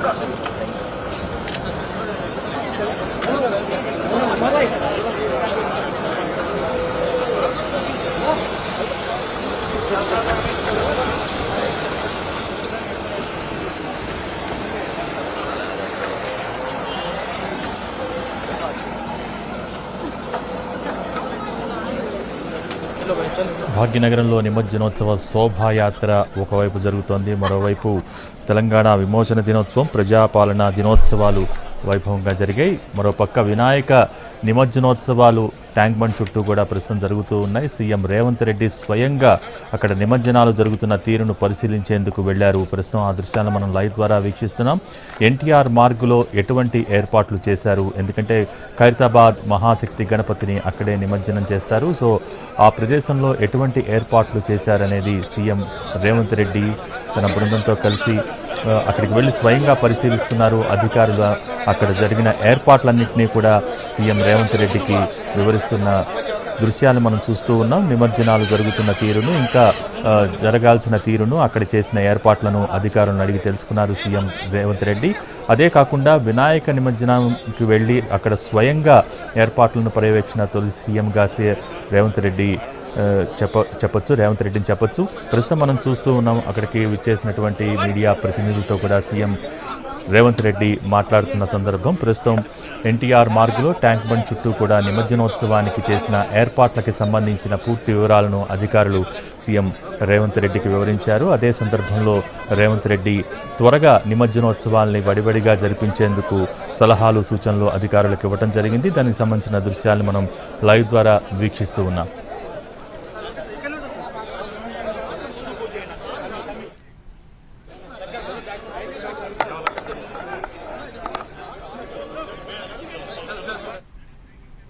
Proszę. భాగ్యనగరంలో నిమజ్జనోత్సవ శోభాయాత్ర ఒకవైపు జరుగుతోంది మరోవైపు తెలంగాణ విమోచన దినోత్సవం ప్రజాపాలన దినోత్సవాలు వైభవంగా జరిగాయి. మరోపక్క వినాయక నిమజ్జనోత్సవాలు ట్యాంక్ బండ్ చుట్టూ కూడా ప్రస్తుతం జరుగుతూ ఉన్నాయి. సీఎం రేవంత్ రెడ్డి స్వయంగా అక్కడ నిమజ్జనాలు జరుగుతున్న తీరును పరిశీలించేందుకు వెళ్ళారు. ప్రస్తుతం ఆ దృశ్యాలను మనం లైవ్ ద్వారా వీక్షిస్తున్నాం. ఎన్టీఆర్ మార్గులో ఎటువంటి ఏర్పాట్లు చేశారు? ఎందుకంటే ఖైరతాబాద్ మహాశక్తి గణపతిని అక్కడే నిమజ్జనం చేస్తారు. సో ఆ ప్రదేశంలో ఎటువంటి ఏర్పాట్లు చేశారనేది సీఎం రేవంత్ రెడ్డి తన బృందంతో కలిసి అక్కడికి వెళ్ళి స్వయంగా పరిశీలిస్తున్నారు అధికారులు. అక్కడ జరిగిన ఏర్పాట్లన్నింటినీ కూడా సీఎం రేవంత్ రెడ్డికి వివరిస్తున్న దృశ్యాలు మనం చూస్తూ ఉన్నాం. నిమజ్జనాలు జరుగుతున్న తీరును ఇంకా జరగాల్సిన తీరును అక్కడ చేసిన ఏర్పాట్లను అధికారులను అడిగి తెలుసుకున్నారు సీఎం రేవంత్ రెడ్డి. అదే కాకుండా వినాయక నిమజ్జనానికి వెళ్ళి అక్కడ స్వయంగా ఏర్పాట్లను పర్యవేక్షణ తొలి సీఎంగా రేవంత్ రెడ్డి చెప్ప చెప్పొచ్చు రేవంత్ రెడ్డిని చెప్పచ్చు. ప్రస్తుతం మనం చూస్తూ ఉన్నాం అక్కడికి విచ్చేసినటువంటి మీడియా ప్రతినిధులతో కూడా సీఎం రేవంత్ రెడ్డి మాట్లాడుతున్న సందర్భం. ప్రస్తుతం ఎన్టీఆర్ మార్గులో ట్యాంక్ బండ్ చుట్టూ కూడా నిమజ్జనోత్సవానికి చేసిన ఏర్పాట్లకి సంబంధించిన పూర్తి వివరాలను అధికారులు సీఎం రేవంత్ రెడ్డికి వివరించారు. అదే సందర్భంలో రేవంత్ రెడ్డి త్వరగా నిమజ్జనోత్సవాల్ని వడివడిగా జరిపించేందుకు సలహాలు సూచనలు అధికారులకు ఇవ్వడం జరిగింది. దానికి సంబంధించిన దృశ్యాలను మనం లైవ్ ద్వారా వీక్షిస్తూ ఉన్నాం.